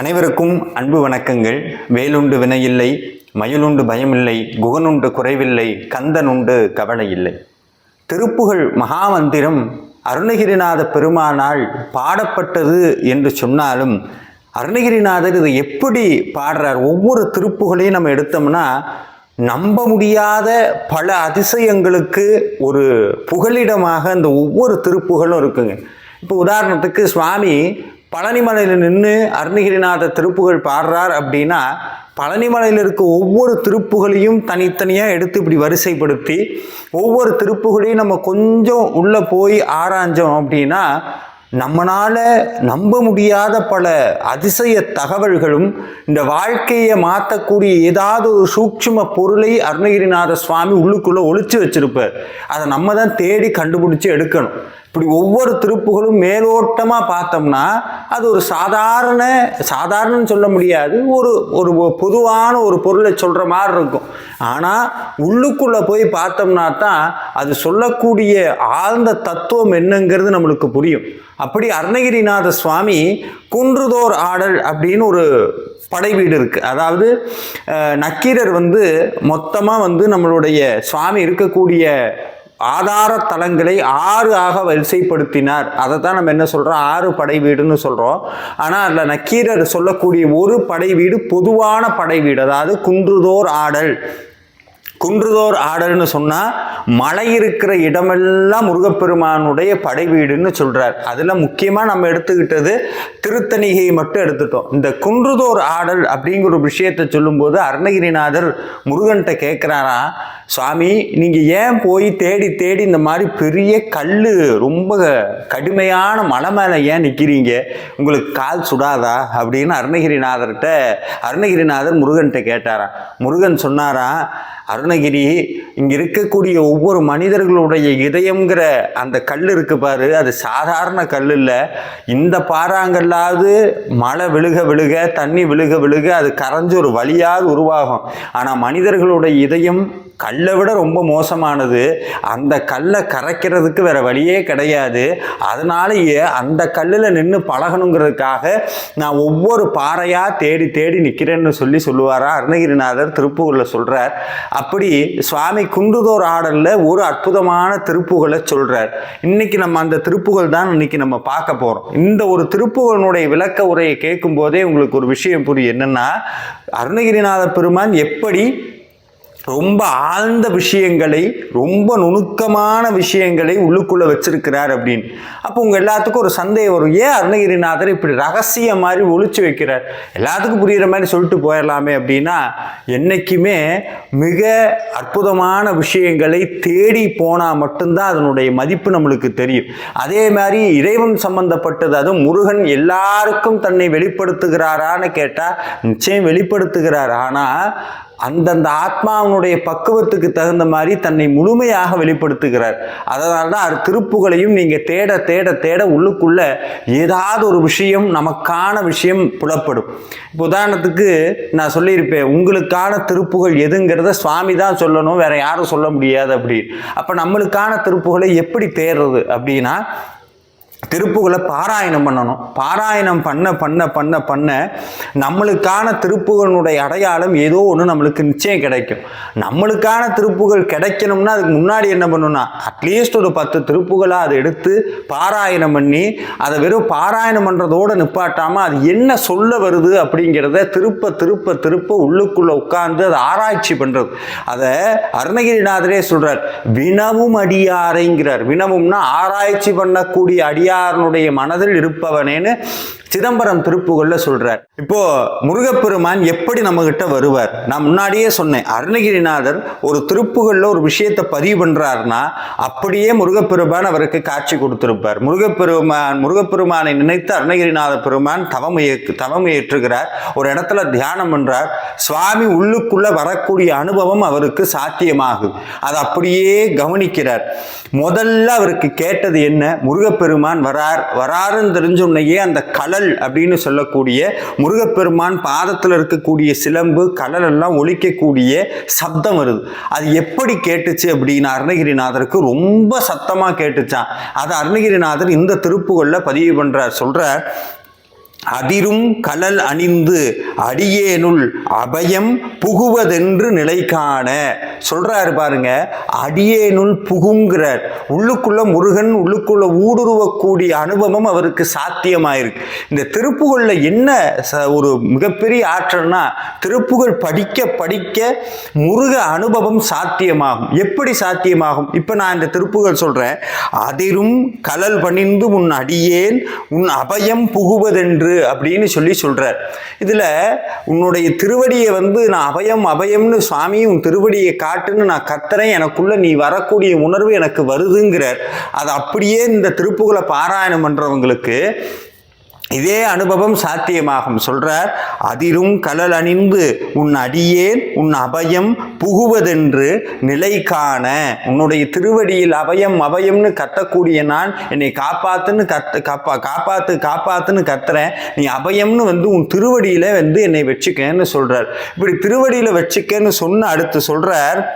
அனைவருக்கும் அன்பு வணக்கங்கள். வேலுண்டு வினையில்லை மயிலுண்டு பயமில்லை குகனுண்டு குறைவில்லை கந்தனுண்டு கவலை இல்லை திருப்புகழ் மகாமந்திரம் அருணகிரிநாத பெருமானால் பாடப்பட்டது என்று சொன்னாலும் அருணகிரிநாதர் இதை எப்படி பாடுறார்? ஒவ்வொரு திருப்புகளையும் நம்ம எடுத்தோம்னா நம்ப முடியாத பல அதிசயங்களுக்கு ஒரு புகலிடமாக அந்த ஒவ்வொரு திருப்புகளும் இருக்குங்க. இப்போ உதாரணத்துக்கு சுவாமி பழனிமலையில் நின்று அருணகிரிநாத திருப்புகழ் பாடுறார் அப்படின்னா பழனிமலையில் இருக்க ஒவ்வொரு திருப்புகளையும் தனித்தனியாக எடுத்து இப்படி வரிசைப்படுத்தி ஒவ்வொரு திருப்புகளையும் நம்ம கொஞ்சம் உள்ளே போய் ஆராய்ஞ்சோம் அப்படின்னா நம்மளால் நம்ப முடியாத பல அதிசய தகவல்களும் இந்த வாழ்க்கையை மாற்றக்கூடிய ஏதாவது ஒரு சூட்சும பொருளை அருணகிரிநாத சுவாமி உள்ளுக்குள்ளே ஒழிச்சு வச்சுருப்பார். அதை நம்ம தான் தேடி கண்டுபிடிச்சி எடுக்கணும். இப்படி ஒவ்வொரு திருப்புகளும் மேலோட்டமாக பார்த்தோம்னா அது ஒரு சாதாரண சாதாரணன்னு சொல்ல முடியாது ஒரு ஒரு பொதுவான ஒரு பொருளை சொல்கிற மாதிரி இருக்கும். ஆனால் உள்ளுக்குள்ளே போய் பார்த்தோம்னா தான் அது சொல்லக்கூடிய ஆழ்ந்த தத்துவம் என்னங்கிறது நம்மளுக்கு புரியும். அப்படி அருணகிரிநாத சுவாமி குன்றுதோர் ஆடல் அப்படின்னு ஒரு படை வீடு இருக்குது அதாவது நக்கீரர் வந்து மொத்தமாக வந்து நம்மளுடைய சுவாமி இருக்கக்கூடிய ஆதார தலங்களை ஆறு ஆக வரிசைப்படுத்தினார். அதை தான் நம்ம என்ன சொல்கிறோம் ஆறு படை வீடுன்னு சொல்கிறோம் ஆனால் அதில் நக்கீரர் சொல்லக்கூடிய ஒரு படை வீடு பொதுவான படை வீடு. அதாவது குன்றுதோர் ஆடல். குன்றுதோர் ஆடல்னு சொன்னால் மலை இருக்கிற இடமெல்லாம் முருகப்பெருமானுடைய படை வீடுன்னு சொல்கிறார் அதில் முக்கியமாக நம்ம எடுத்துக்கிட்டது திருத்தணிகை மட்டும் எடுத்துட்டோம். இந்த குன்றுதோர் ஆடல் அப்படிங்கிற ஒரு விஷயத்தை சொல்லும்போது அருணகிரிநாதர் முருகன்கிட்ட கேட்குறாரா சுவாமி நீங்கள் ஏன் போய் தேடி தேடி இந்த மாதிரி பெரிய கல் ரொம்ப கடுமையான மலை மேலே ஏன் நிற்கிறீங்க உங்களுக்கு கால் சுடாதா? அப்படின்னு அருணகிரிநாதர்கிட்ட அருணகிரிநாதர் முருகன்கிட்ட கேட்டாராம். முருகன் சொன்னாரா அருணகிரி இங்கே இருக்கக்கூடிய ஒவ்வொரு மனிதர்களுடைய இதயங்கிற அந்த கல் இருக்கு பாரு. அது சாதாரண கல் இல்லை. இந்த பாறாங்கல்லாவது மழை விழுக விழுக தண்ணி விழுக விழுக அது கரைஞ்சு ஒரு வழியாக உருவாகும். ஆனால் மனிதர்களுடைய இதயம் கல்லை விட ரொம்ப மோசமானது. அந்த கல்லை கரைக்கிறதுக்கு வேற வழியே கிடையாது. அதனாலேயே அந்த கல்லில் நின்று பழகணுங்கிறதுக்காக நான் ஒவ்வொரு பாறையாக தேடி தேடி நிற்கிறேன்னு சொல்லி சொல்லுவாரா? அருணகிரிநாதர் திருப்புகளில் சொல்கிறார் அப்படி சுவாமி குன்றுதோர் ஆடலில் ஒரு அற்புதமான திருப்புகளை சொல்கிறார் இன்றைக்கி நம்ம அந்த திருப்புகள் தான் இன்னைக்கு நம்ம பார்க்க போகிறோம் இந்த ஒரு திருப்புகளினுடைய விளக்க உரையை கேட்கும் போதே உங்களுக்கு ஒரு விஷயம் புரியும் என்னன்னா அருணகிரிநாத பெருமான் எப்படி ரொம்ப ஆழ்ந்த விஷயங்களை ரொம்ப நுணுக்கமான விஷயங்களை உள்ளுக்குள்ளே வச்சிருக்கிறார் அப்படின்னு. அப்போ உங்கள் எல்லாத்துக்கும் ஒரு சந்தேகம் வரும். ஏன் அருணகிரிநாதர் இப்படி ரகசிய மாதிரி ஒழிச்சு வைக்கிறார்? எல்லாத்துக்கும் புரிகிற மாதிரி சொல்லிட்டு போயிடலாமே அப்படின்னா என்றைக்குமே மிக அற்புதமான விஷயங்களை தேடி போனால் மட்டும்தான் அதனுடைய மதிப்பு நம்மளுக்கு தெரியும். அதே மாதிரி இறைவன் சம்பந்தப்பட்டது அதுவும் முருகன் எல்லாருக்கும் தன்னை வெளிப்படுத்துகிறாரான்னு கேட்டால் நிச்சயம் வெளிப்படுத்துகிறார். ஆனால் அந்தந்த ஆத்மாவினுடைய பக்குவத்துக்கு தகுந்த மாதிரி தன்னை முழுமையாக வெளிப்படுத்துகிறார். அதனால தான் திருப்புகளையும் நீங்கள் தேட தேட தேட உள்ளுக்குள்ள ஏதாவது ஒரு விஷயம் நமக்கான விஷயம் புலப்படும். இப்போ உதாரணத்துக்கு நான் சொல்லியிருப்பேன் உங்களுக்கான திருப்புகள் எதுங்கிறத சுவாமி தான் சொல்லணும் வேற யாரும் சொல்ல முடியாது அப்படி அப்போ நம்மளுக்கான திருப்புகளை எப்படி தேடுறது அப்படின்னா திருப்புகளை பாராயணம் பண்ணணும். பாராயணம் பண்ண பண்ண பண்ண பண்ண நம்மளுக்கான திருப்புகளுடைய அடையாளம் ஏதோ ஒன்று நம்மளுக்கு நிச்சயம் கிடைக்கும். நம்மளுக்கான திருப்புகள் கிடைக்கணும்னா அதுக்கு முன்னாடி என்ன பண்ணணும்னா அட்லீஸ்ட் ஒரு பத்து திருப்புகளாக அதை எடுத்து பாராயணம் பண்ணி அதை வெறும் பாராயணம் பண்ணுறதோடு நிப்பாட்டாமல் அது என்ன சொல்ல வருது அப்படிங்கிறத திருப்ப திருப்ப திருப்ப உள்ளுக்குள்ளே உட்கார்ந்து அதை ஆராய்ச்சி பண்ணுறது அதை அருணகிரிநாதரே சொல்கிறார் வினவும் அடியாரைங்கிறார். வினவும்னா ஆராய்ச்சி பண்ணக்கூடிய அடியாரனுடைய மனதில் இருப்பவனேன்னு சிதம்பரம் திருப்புகள்ல சொல்றார். இப்போ முருகப்பெருமான் எப்படி நம்ம கிட்ட வருவார்? நான் முன்னாடியே சொன்னேன் அருணகிரிநாதர் ஒரு திருப்புகள்ல ஒரு விஷயத்தை பதிவு பண்றாருன்னா அப்படியே முருகப்பெருமான் அவருக்கு காட்சி கொடுத்திருப்பார். முருகப்பெருமான் முருகப்பெருமானை நினைத்து அருணகிரிநாத பெருமான் தவம் இயக்கு- தவம் ஏற்றுகிறார் ஒரு இடத்துல தியானம் பண்றார். சுவாமி உள்ளுக்குள்ள வரக்கூடிய அனுபவம் அவருக்கு சாத்தியமாகும் அதை அப்படியே கவனிக்கிறார். முதல்ல அவருக்கு கேட்டது என்ன? முருகப்பெருமான் வரார். வராருன்னு தெரிஞ்ச உடனேயே அந்த கலல் அப்படின்னு சொல்லக்கூடிய முருகப்பெருமான் பாதத்தில் இருக்கக்கூடிய சிலம்பு கலல் எல்லாம் ஒழிக்கக்கூடிய சப்தம் வருது. அது எப்படி கேட்டுச்சு அப்படின்னு அருணகிரிநாதருக்கு ரொம்ப சத்தமாக கேட்டுச்சான் அது அருணகிரிநாதர் இந்த திருப்புகளில் பதிவு பண்ணுறார் சொல்கிறார் அதிரும் கலல் அணிந்து அடியேனுள் அபயம் புகுவதென்று நிலை காண சொல்றாரு பாருங்க அடியேனுள் புகுங்கிறார். உள்ளுக்குள்ள முருகன் உள்ளுக்குள்ள ஊடுருவக்கூடிய அனுபவம் அவருக்கு சாத்தியமாயிருக்கு. இந்த திருப்புகள்ல என்ன ச- ஒரு மிகப்பெரிய ஆற்றல்னா திருப்புகழ் படிக்க படிக்க முருக அனுபவம் சாத்தியமாகும். எப்படி சாத்தியமாகும்? இப்போ நான் இந்த திருப்புகழ் சொல்றேன். அதிரும் கலல் பணிந்து உன் அடியேன் உன் அபயம் புகுவதென்று அப்படின்னு சொல்லி சொல்றார். இதுல உன்னுடைய திருவடியை வந்து நான் அபயம் அபயம்னு சுவாமி உன் திருவடியை காட்டுன்னு நான் கத்துறேன். எனக்குள்ள நீ வரக்கூடிய உணர்வு எனக்கு வருதுங்கிறார். அது அப்படியே இந்த திருப்புகளை பாராயணம் பண்ணுறவங்களுக்கு இதே அனுபவம் சாத்தியமாகும். சொல்றார் அதிரும் கலல் அணிந்து உன் அடியேன் உன் அபயம் புகுவதென்று நிலை காண. உன்னுடைய திருவடியில் அபயம் அபயம்னு கத்தக்கூடிய நான் என்னை காப்பாத்துன்னு கத்த காப்பா காப்பாத்து காப்பாத்துன்னு கத்துறேன். நீ அபயம்னு வந்து உன் திருவடியில வந்து என்னை வச்சுக்கன்னு சொல்றார். இப்படி திருவடியில வச்சுக்கன்னு சொன்ன அடுத்து சொல்றார்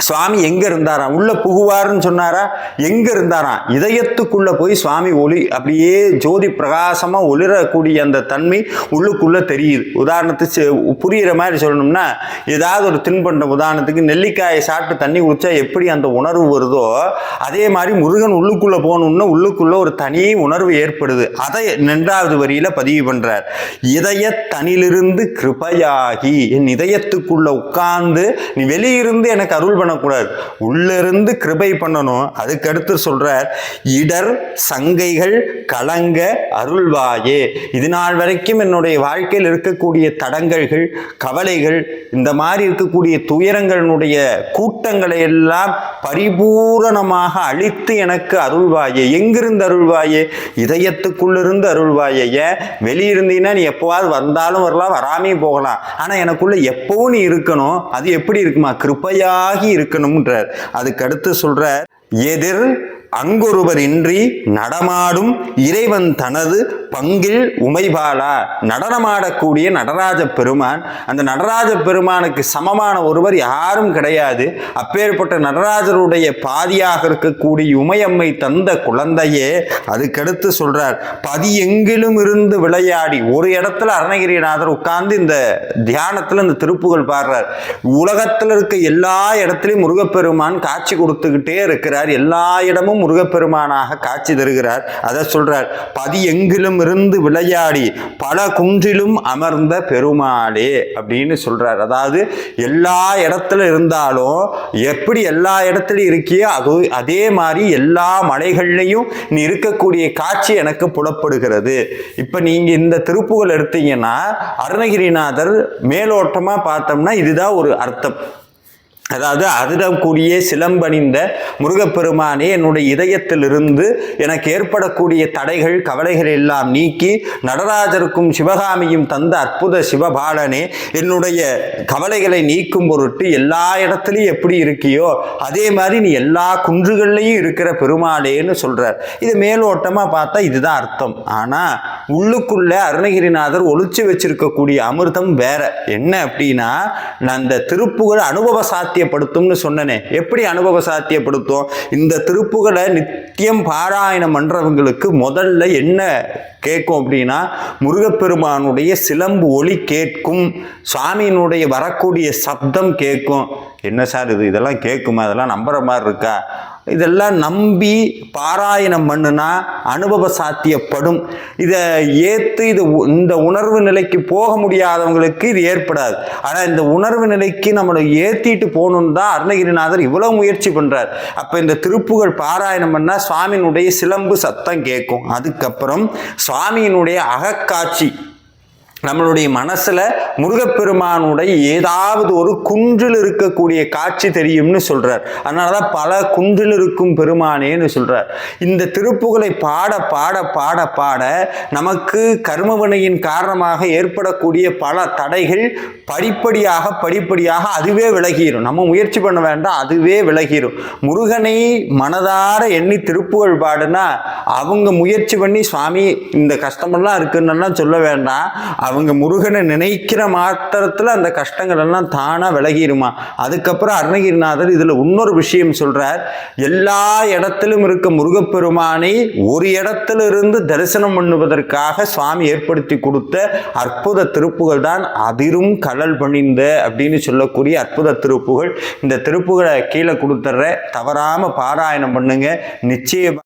சுவாமி எங்க இருந்தாராம்? உள்ள புகுவாருன்னு சொன்னாரா? எங்க இருந்தாராம்? இதயத்துக்குள்ள போய் சுவாமி ஒளி அப்படியே ஜோதி பிரகாசமா ஒளிரக்கூடிய அந்த தன்மை உள்ளுக்குள்ள தெரியுது. உதாரணத்துக்கு செ- புரியிற மாதிரி சொல்லணும்னா ஏதாவது ஒரு தின்பண்டம் உதாரணத்துக்கு நெல்லிக்காயை சாப்பிட்டு தண்ணி குடிச்சா எப்படி அந்த உணர்வு வருதோ அதே மாதிரி முருகன் உள்ளுக்குள்ள போகணும்னா உள்ளுக்குள்ள ஒரு தனி உணர்வு ஏற்படுது. அதை ரெண்டாவது வரியில பதிவு பண்றார். இதய தனிலிருந்து கிருபையாகி என் இதயத்துக்குள்ள உட்கார்ந்து நீ வெளியிருந்து எனக்கு அருள் பண்ணக்கூடாது. உள்ளிருந்து கிருபை பண்ணணும். அதுக்கடுத்து சொல்கிறார் இடர் சங்கைகள் கலங்க அருள்வாயே. இது நாள் வரைக்கும் என்னுடைய வாழ்க்கையில் இருக்கக்கூடிய தடங்கல்கள் கவலைகள் இந்த மாதிரி இருக்கக்கூடிய துயரங்களினுடைய கூட்டங்களை எல்லாம் பரிபூரணமாக அழித்து எனக்கு அருள்வாயே. எங்கிருந்து அருள்வாயே? இதயத்துக்குள்ளிருந்து அருள்வாயே. ஏன்? வெளியிருந்தீங்கன்னா நீ எப்போவாது வந்தாலும் வரலாம் வராமையும் போகலாம். ஆனால் எனக்குள்ள எப்பவும் நீ இருக்கணும்? அது எப்படி இருக்குமா? கிருபையாகி இருக்கணும்ன்றார். அதுக்கு அடுத்து சொல்றார் எதிர் அங்கொருவர் இன்றி நடமாடும் இறைவன் தனது பங்கில் உமைபாலா. நடனமாடக்கூடிய நடராஜ பெருமான். அந்த நடராஜ பெருமானுக்கு சமமான ஒருவர் யாரும் கிடையாது. அப்பேற்பட்ட நடராஜருடைய பாதியாக இருக்கக்கூடிய உமையம்மை தந்த குழந்தையே அதுக்கடுத்து சொல்றார் பதி எங்கிலும் இருந்து விளையாடி ஒரு இடத்துல அருணகிரிநாதர் உட்கார்ந்து இந்த தியானத்தில் இந்த திருப்புகள் பாடுறார். உலகத்தில் இருக்க எல்லா இடத்துலையும் முருகப்பெருமான் காட்சி கொடுத்துக்கிட்டே இருக்கிறார். எல்லா இடமும் முருகப்பெருமானாக காட்சி தருகிறார். அதை சொல்கிறார் பதி எங்கிலும் இருந்து விளையாடி பல குன்றிலும் அமர்ந்த பெருமாளே அப்படின்னு சொல்கிறார் அதாவது எல்லா இடத்துல இருந்தாலும் எப்படி எல்லா இடத்துலையும் இருக்கியோ அது அதே மாதிரி எல்லா மலைகள்லையும் நீ இருக்கக்கூடிய காட்சி எனக்கு புலப்படுகிறது. இப்போ நீங்கள் இந்த திருப்புகள் எடுத்தீங்கன்னா அருணகிரிநாதர் மேலோட்டமாக பார்த்தோம்னா இதுதான் ஒரு அர்த்தம். அதாவது அதிரக்கூடிய சிலம்பணிந்த முருகப்பெருமானே என்னுடைய இதயத்திலிருந்து எனக்கு ஏற்படக்கூடிய தடைகள் கவலைகள் எல்லாம் நீக்கி நடராஜருக்கும் சிவகாமியும் தந்த அற்புத சிவபாலனே என்னுடைய கவலைகளை நீக்கும் பொருட்டு எல்லா இடத்துலையும் எப்படி இருக்கியோ அதே மாதிரி நீ எல்லா குன்றுகள்லையும் இருக்கிற பெருமாளேன்னு சொல்கிறார் இது மேலோட்டமாக பார்த்தா இதுதான் அர்த்தம். ஆனால் உள்ளுக்குள்ளே அருணகிரிநாதர் ஒழிச்சு வச்சிருக்கக்கூடிய அமிர்தம் வேற. என்ன அப்படின்னா நான் அந்த திருப்புகழ் அனுபவ சாத்தியப்படுத்தும்னு சொன்னனே. எப்படி அனுபவ சாத்தியப்படுத்தும்? இந்த திருப்புகளை நித்தியம் பாராயணம் பண்ணுறவங்களுக்கு முதல்ல என்ன கேட்கும் அப்படின்னா முருகப்பெருமானுடைய சிலம்பு ஒளி கேட்கும் சுவாமியினுடைய வரக்கூடிய சப்தம் கேட்கும். என்ன சார் இது? இதெல்லாம் கேட்குமா? இதெல்லாம் நம்புற மாதிரி இருக்கா? இதெல்லாம் நம்பி பாராயணம் பண்ணுனா அனுபவ சாத்தியப்படும் இதை ஏற்று இது உ- இந்த உணர்வு நிலைக்கு போக முடியாதவங்களுக்கு இது ஏற்படாது. ஆனால் இந்த உணர்வு நிலைக்கு நம்மளை ஏற்றிட்டு போகணுன்னு தான் அருணகிரிநாதர் இவ்வளோ முயற்சி பண்ணுறார் அப்போ இந்த திருப்புகள் பாராயணம் பண்ணால் சுவாமியினுடைய சிலம்பு சத்தம் கேட்கும். அதுக்கப்புறம் சுவாமியினுடைய அகக்காட்சி நம்மளுடைய மனசுல முருகப்பெருமானுடைய ஏதாவது ஒரு குன்றில் இருக்கக்கூடிய காட்சி தெரியும்னு சொல்றார். அதனாலதான் பல குன்றில் இருக்கும் பெருமானேன்னு சொல்றார். இந்த திருப்புகளை பாட பாட பாட பாட நமக்கு கர்மவினையின் காரணமாக ஏற்படக்கூடிய பல தடைகள் படிப்படியாக படிப்படியாக அதுவே விலகிரும். நம்ம முயற்சி பண்ண வேண்டாம் அதுவே விலகிடும் முருகனை மனதார எண்ணி திருப்புகள் பாடுனா அவங்க முயற்சி பண்ணி சுவாமி இந்த கஷ்டமெல்லாம் இருக்குன்னு சொல்ல வேண்டாம். அவங்க முருகனை நினைக்கிற மாத்திரத்தில் அந்த கஷ்டங்கள் எல்லாம் தானாக விலகிடுமா அதுக்கப்புறம் அருணகிரிநாதர் இதில் இன்னொரு விஷயம் சொல்கிறார் எல்லா இடத்திலும் இருக்க முருகப்பெருமானை ஒரு இடத்துல இருந்து தரிசனம் பண்ணுவதற்காக சுவாமி ஏற்படுத்தி கொடுத்த அற்புத திருப்புகள் தான் அதிரும் கடல் பணிந்த அப்படின்னு சொல்லக்கூடிய அற்புத திருப்புகள். இந்த திருப்புகளை கீழே கொடுத்துட்ற தவறாமல் பாராயணம் பண்ணுங்க. நிச்சயம்